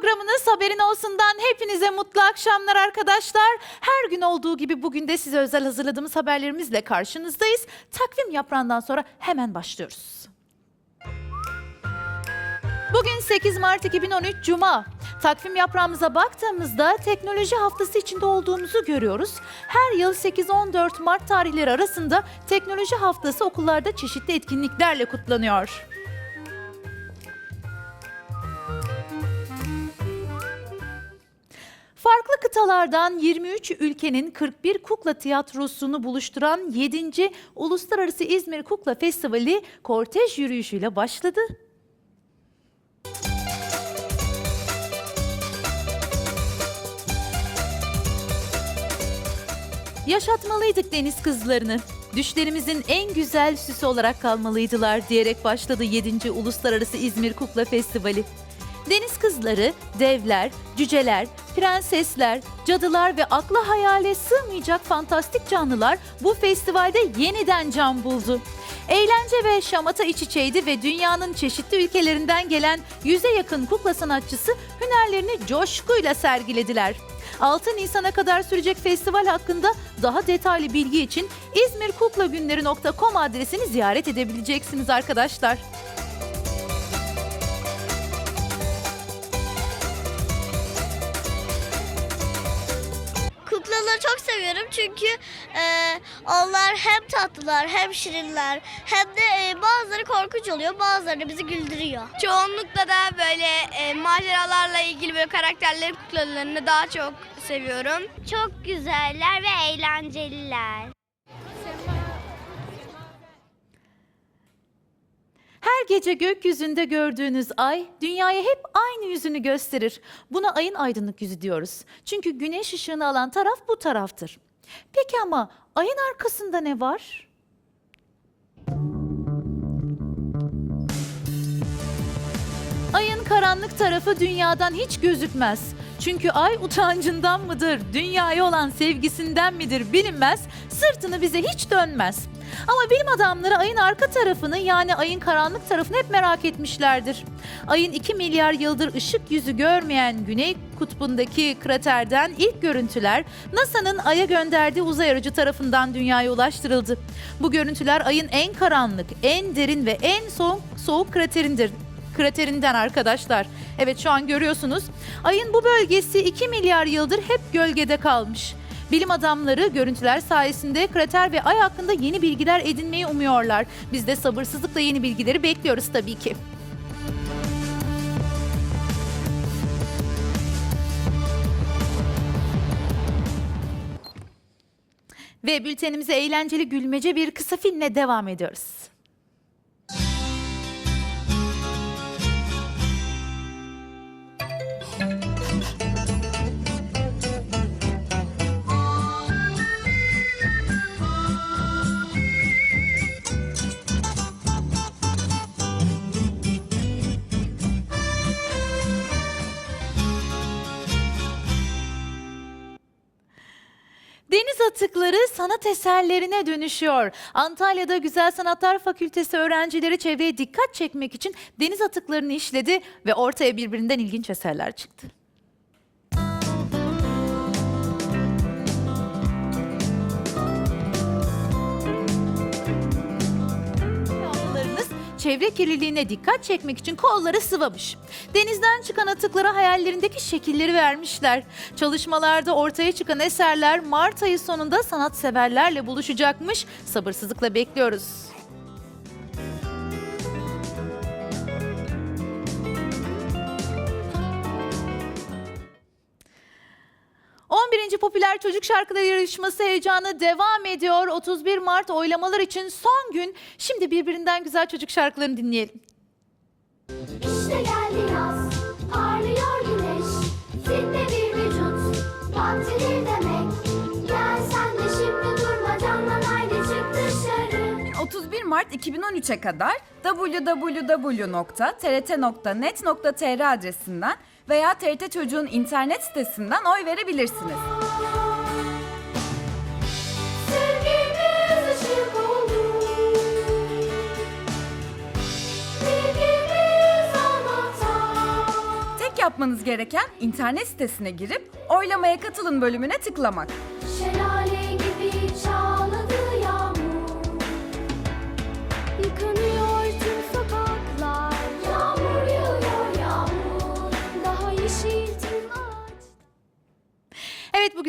programınız Haberin Olsun'dan hepinize mutlu akşamlar arkadaşlar. Her gün olduğu gibi bugün de size özel hazırladığımız haberlerimizle karşınızdayız. Takvim yaprağından sonra hemen başlıyoruz. Bugün 8 Mart 2013 Cuma. Takvim yaprağımıza baktığımızda teknoloji haftası içinde olduğumuzu görüyoruz. Her yıl 8-14 Mart tarihleri arasında teknoloji haftası okullarda çeşitli etkinliklerle kutlanıyor. Kıtalardan 23 ülkenin 41 kukla tiyatrosunu buluşturan 7. Uluslararası İzmir Kukla Festivali kortej yürüyüşüyle başladı. Yaşatmalıydık deniz kızlarını. Düşlerimizin en güzel süsü olarak kalmalıydılar diyerek başladı 7. Uluslararası İzmir Kukla Festivali. Deniz kızları, devler, cüceler, prensesler, cadılar ve akla hayale sığmayacak fantastik canlılar bu festivalde yeniden can buldu. Eğlence ve şamata iç içeydi ve dünyanın çeşitli ülkelerinden gelen yüze yakın kukla sanatçısı hünerlerini coşkuyla sergilediler. 6 Nisan'a kadar sürecek festival hakkında daha detaylı bilgi için izmirkuklagünleri.com adresini ziyaret edebileceksiniz arkadaşlar. Seviyorum çünkü e, onlar hem tatlılar hem şirinler hem de e, bazıları korkunç oluyor bazıları da bizi güldürüyor. Çoğunlukla da böyle e, maceralarla ilgili böyle karakterlerin kuklalarını daha çok seviyorum. Çok güzeller ve eğlenceliler. Her gece gökyüzünde gördüğünüz ay dünyaya hep aynı yüzünü gösterir. Buna ayın aydınlık yüzü diyoruz. Çünkü güneş ışığını alan taraf bu taraftır. Peki ama ayın arkasında ne var? Karanlık tarafı dünyadan hiç gözükmez. Çünkü ay utancından mıdır, dünyaya olan sevgisinden midir bilinmez, sırtını bize hiç dönmez. Ama bilim adamları ayın arka tarafını yani ayın karanlık tarafını hep merak etmişlerdir. Ayın 2 milyar yıldır ışık yüzü görmeyen güney kutbundaki kraterden ilk görüntüler NASA'nın Ay'a gönderdiği uzay aracı tarafından dünyaya ulaştırıldı. Bu görüntüler ayın en karanlık, en derin ve en soğuk, soğuk kraterindir kraterinden arkadaşlar. Evet şu an görüyorsunuz. Ayın bu bölgesi 2 milyar yıldır hep gölgede kalmış. Bilim adamları görüntüler sayesinde krater ve ay hakkında yeni bilgiler edinmeyi umuyorlar. Biz de sabırsızlıkla yeni bilgileri bekliyoruz tabii ki. Ve bültenimize eğlenceli gülmece bir kısa filmle devam ediyoruz. Atıkları sanat eserlerine dönüşüyor. Antalya'da Güzel Sanatlar Fakültesi öğrencileri çevreye dikkat çekmek için deniz atıklarını işledi ve ortaya birbirinden ilginç eserler çıktı. Çevre kirliliğine dikkat çekmek için kolları sıvamış. Denizden çıkan atıklara hayallerindeki şekilleri vermişler. Çalışmalarda ortaya çıkan eserler Mart ayı sonunda sanatseverlerle buluşacakmış. Sabırsızlıkla bekliyoruz. ...11. Popüler Çocuk Şarkıları Yarışması heyecanı devam ediyor. 31 Mart oylamalar için son gün. Şimdi birbirinden güzel çocuk şarkılarını dinleyelim. İşte geldi yaz, parlıyor güneş. Zinde bir vücut, partilir demek. Gel sen de şimdi durma canlan haydi çık dışarı. 31 Mart 2013'e kadar www.trt.net.tr adresinden veya TRT Çocuğun internet sitesinden oy verebilirsiniz. Tek yapmanız gereken internet sitesine girip oylamaya katılın bölümüne tıklamak.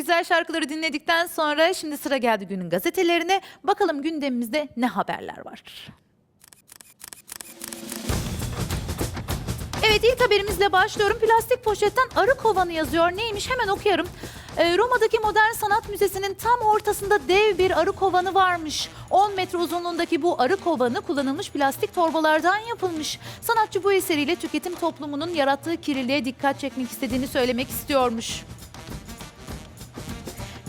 Güzel şarkıları dinledikten sonra şimdi sıra geldi günün gazetelerine. Bakalım gündemimizde ne haberler var? Evet ilk haberimizle başlıyorum. Plastik poşetten arı kovanı yazıyor. Neymiş hemen okuyarım. Ee, Roma'daki Modern Sanat Müzesi'nin tam ortasında dev bir arı kovanı varmış. 10 metre uzunluğundaki bu arı kovanı kullanılmış plastik torbalardan yapılmış. Sanatçı bu eseriyle tüketim toplumunun yarattığı kirliliğe dikkat çekmek istediğini söylemek istiyormuş.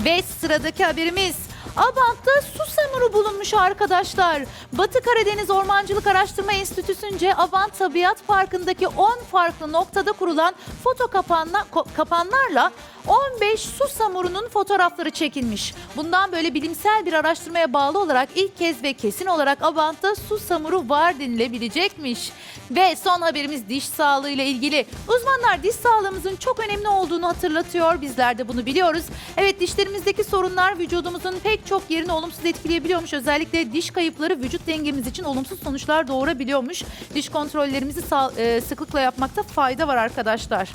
Ve sıradaki haberimiz. Abant'ta su samuru bulunmuş arkadaşlar. Batı Karadeniz Ormancılık Araştırma Enstitüsü'nce Abant Tabiat Parkı'ndaki 10 farklı noktada kurulan foto kapanla, kapanlarla 15 su samurunun fotoğrafları çekilmiş. Bundan böyle bilimsel bir araştırmaya bağlı olarak ilk kez ve kesin olarak Abant'ta su samuru var denilebilecekmiş. Ve son haberimiz diş sağlığı ile ilgili. Uzmanlar diş sağlığımızın çok önemli olduğunu hatırlatıyor. Bizler de bunu biliyoruz. Evet dişlerimizdeki sorunlar vücudumuzun pek çok yerini olumsuz etkileyebiliyormuş. Özellikle diş kayıpları vücut dengemiz için olumsuz sonuçlar doğurabiliyormuş. Diş kontrollerimizi e, sıklıkla yapmakta fayda var arkadaşlar.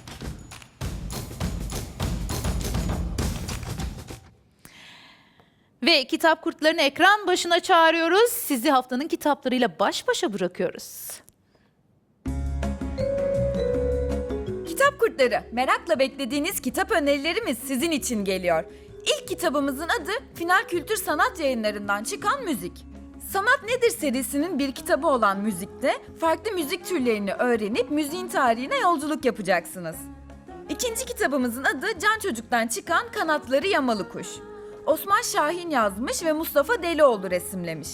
Ve kitap kurtlarını ekran başına çağırıyoruz. Sizi haftanın kitaplarıyla baş başa bırakıyoruz. Kitap kurtları, merakla beklediğiniz kitap önerilerimiz sizin için geliyor. İlk kitabımızın adı Final Kültür Sanat Yayınlarından çıkan Müzik. Sanat Nedir serisinin bir kitabı olan müzikte farklı müzik türlerini öğrenip müziğin tarihine yolculuk yapacaksınız. İkinci kitabımızın adı Can Çocuk'tan çıkan Kanatları Yamalı Kuş. Osman Şahin yazmış ve Mustafa Delioğlu resimlemiş.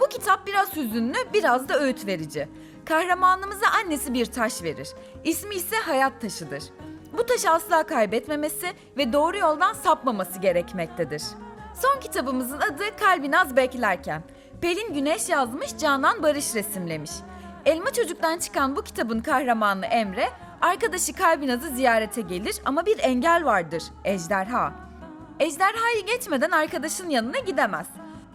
Bu kitap biraz hüzünlü, biraz da öğüt verici. Kahramanımıza annesi bir taş verir. İsmi ise hayat taşıdır. Bu taşı asla kaybetmemesi ve doğru yoldan sapmaması gerekmektedir. Son kitabımızın adı Kalbinaz Beklerken. Pelin Güneş yazmış, Canan Barış resimlemiş. Elma Çocuk'tan çıkan bu kitabın kahramanı Emre, arkadaşı Kalbinaz'ı ziyarete gelir ama bir engel vardır, ejderha. Ejderhayı geçmeden arkadaşın yanına gidemez.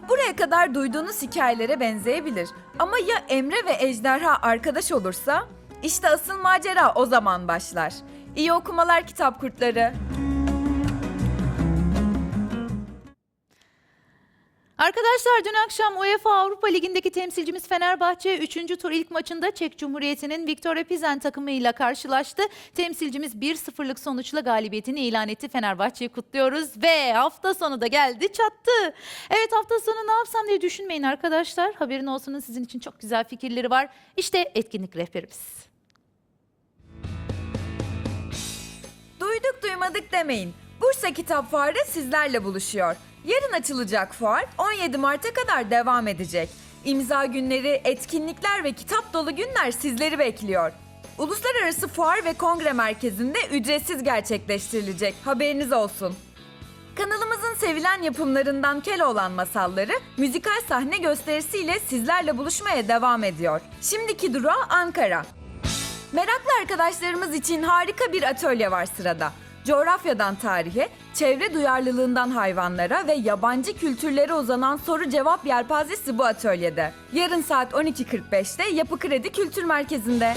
Buraya kadar duyduğunuz hikayelere benzeyebilir. Ama ya Emre ve Ejderha arkadaş olursa? İşte asıl macera o zaman başlar. İyi okumalar kitap kurtları. Arkadaşlar dün akşam UEFA Avrupa Ligi'ndeki temsilcimiz Fenerbahçe 3. tur ilk maçında Çek Cumhuriyeti'nin Viktoria Pilsen takımıyla karşılaştı. Temsilcimiz 1-0'lık sonuçla galibiyetini ilan etti. Fenerbahçe'yi kutluyoruz ve hafta sonu da geldi çattı. Evet hafta sonu ne yapsam diye düşünmeyin arkadaşlar. Haberin olsunun sizin için çok güzel fikirleri var. İşte etkinlik rehberimiz. Duyduk duymadık demeyin. Bursa Kitap Fuarı sizlerle buluşuyor. Yarın açılacak fuar 17 Mart'a kadar devam edecek. İmza günleri, etkinlikler ve kitap dolu günler sizleri bekliyor. Uluslararası Fuar ve Kongre Merkezi'nde ücretsiz gerçekleştirilecek. Haberiniz olsun. Kanalımızın sevilen yapımlarından Keloğlan masalları müzikal sahne gösterisiyle sizlerle buluşmaya devam ediyor. Şimdiki durağı Ankara. Meraklı arkadaşlarımız için harika bir atölye var sırada. Coğrafyadan tarihe, çevre duyarlılığından hayvanlara ve yabancı kültürlere uzanan soru cevap yelpazesi bu atölyede. Yarın saat 12.45'te Yapı Kredi Kültür Merkezi'nde.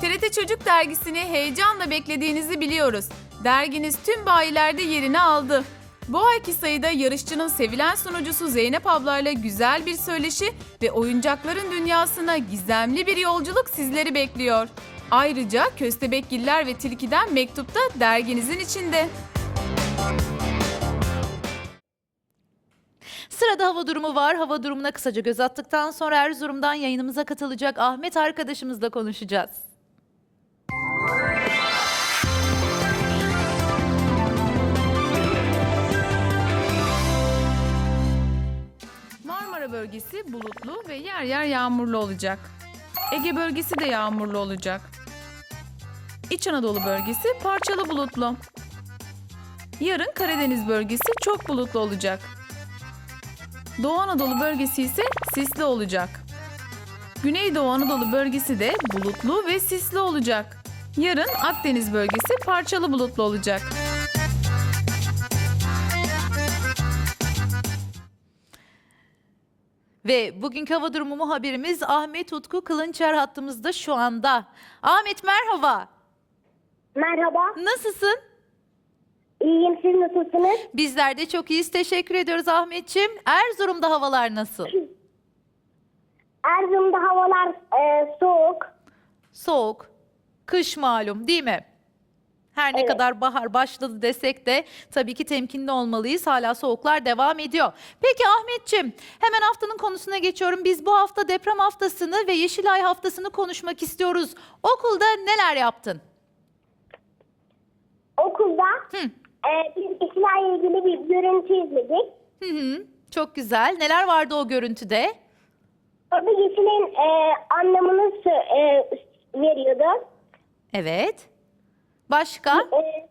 TRT Çocuk Dergisi'ni heyecanla beklediğinizi biliyoruz. Derginiz tüm bayilerde yerini aldı. Bu ayki sayıda yarışçının sevilen sunucusu Zeynep ablayla güzel bir söyleşi ve oyuncakların dünyasına gizemli bir yolculuk sizleri bekliyor. Ayrıca Köstebekgiller ve Tilki'den mektup da derginizin içinde. Sırada hava durumu var. Hava durumuna kısaca göz attıktan sonra Erzurum'dan yayınımıza katılacak Ahmet arkadaşımızla konuşacağız. Bölgesi bulutlu ve yer yer yağmurlu olacak. Ege bölgesi de yağmurlu olacak. İç Anadolu bölgesi parçalı bulutlu. Yarın Karadeniz bölgesi çok bulutlu olacak. Doğu Anadolu bölgesi ise sisli olacak. Güneydoğu Anadolu bölgesi de bulutlu ve sisli olacak. Yarın Akdeniz bölgesi parçalı bulutlu olacak. Ve bugünkü hava durumu muhabirimiz Ahmet Utku Kılınçer hattımızda şu anda. Ahmet merhaba. Merhaba. Nasılsın? İyiyim. Siz nasılsınız? Bizler de çok iyiyiz. Teşekkür ediyoruz Ahmetçim. Erzurum'da havalar nasıl? Erzurum'da havalar e, soğuk. Soğuk. Kış malum değil mi? Her ne Evet. kadar bahar başladı desek de tabii ki temkinli olmalıyız. Hala soğuklar devam ediyor. Peki Ahmetçim hemen haftanın konusuna geçiyorum. Biz bu hafta deprem haftasını ve Yeşilay haftasını konuşmak istiyoruz. Okulda neler yaptın? Okulda Hı. e, biz işlerle ilgili bir görüntü izledik. Hı hı. Çok güzel. Neler vardı o görüntüde? Orada Yeşil'in e, anlamını e, veriyordu. Evet. Başka? E,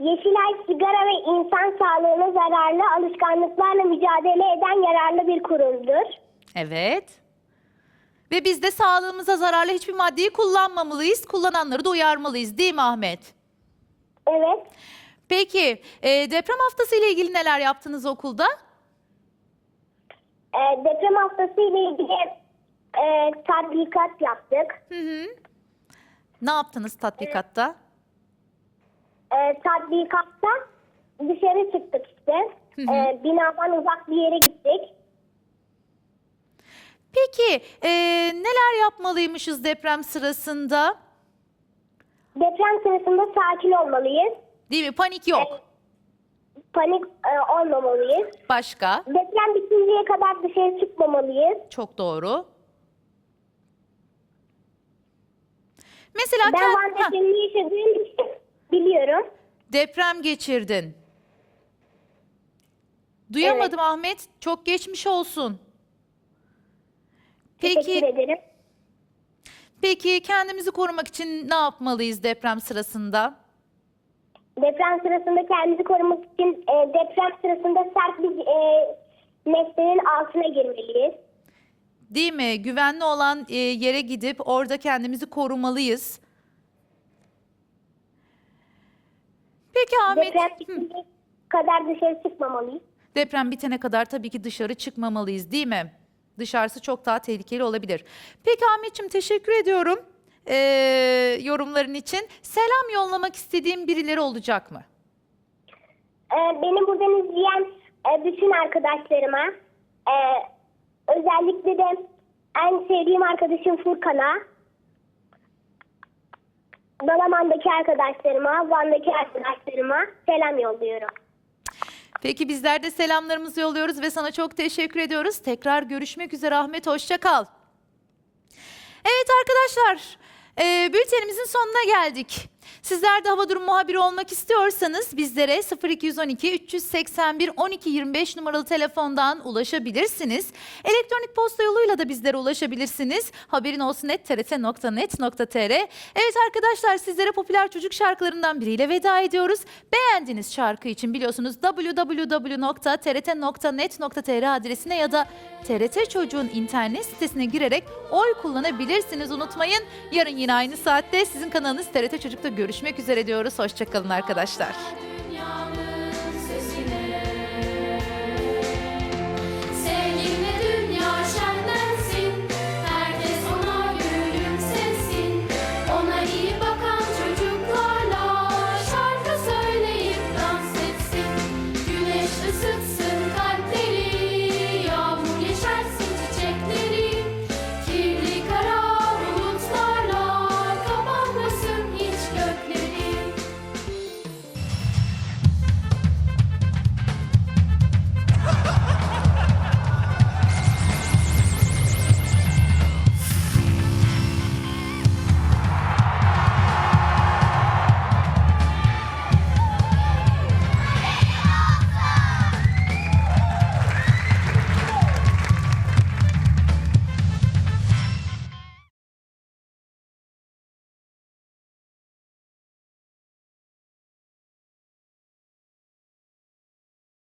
Yeşilay sigara ve insan sağlığına zararlı alışkanlıklarla mücadele eden yararlı bir kurumdur. Evet. Ve biz de sağlığımıza zararlı hiçbir maddeyi kullanmamalıyız. Kullananları da uyarmalıyız değil mi Ahmet? Evet. Peki e, deprem haftası ile ilgili neler yaptınız okulda? E, deprem haftası ile ilgili e, tatbikat yaptık. Hı hı. Ne yaptınız tatbikatta? E, tatbikatta dışarı çıktık işte. E, binadan uzak bir yere gittik. Peki e, neler yapmalıymışız deprem sırasında? Deprem sırasında sakin olmalıyız. Değil mi? Panik yok. Panik e, olmamalıyız. Başka? Deprem bitinceye kadar dışarı çıkmamalıyız. Çok doğru. Mesela Ben kend- Van Ha, depremini yaşadığım için biliyorum. deprem geçirdin. Duyamadım Ahmet. Çok geçmiş olsun. Teşekkür Peki, ederim. peki kendimizi korumak için ne yapmalıyız deprem sırasında? Deprem sırasında kendimizi korumak için e, deprem sırasında sert bir e, nesnenin altına girmeliyiz. Değil mi? Güvenli olan e, yere gidip orada kendimizi korumalıyız. Peki Ahmet, Deprem bitinceye kadar dışarı çıkmamalıyız. deprem bitene kadar tabii ki dışarı çıkmamalıyız değil mi? Dışarısı çok daha tehlikeli olabilir. Peki Ahmetciğim teşekkür ediyorum e, yorumların için. Selam yollamak istediğim birileri olacak mı? E, beni buradan izleyen e, bütün arkadaşlarıma, e, özellikle de en sevdiğim arkadaşım Furkan'a, Dalaman'daki arkadaşlarıma, Van'daki arkadaşlarıma selam yolluyorum. Peki bizler de selamlarımızı yolluyoruz ve sana çok teşekkür ediyoruz. Tekrar görüşmek üzere Ahmet, hoşça kal. Evet arkadaşlar, e, bültenimizin sonuna geldik. Sizler de hava durum muhabiri olmak istiyorsanız bizlere 0212 381 12 25 numaralı telefondan ulaşabilirsiniz. Elektronik posta yoluyla da bizlere ulaşabilirsiniz. Haberin olsun et trt.net.tr. Evet arkadaşlar sizlere popüler çocuk şarkılarından biriyle veda ediyoruz. Beğendiğiniz şarkı için biliyorsunuz www.trt.net.tr adresine ya da TRT Çocuğun internet sitesine girerek oy kullanabilirsiniz. Unutmayın yarın yine aynı saatte sizin kanalınız TRT Çocuk'ta görüşmek üzere diyoruz. Hoşçakalın arkadaşlar.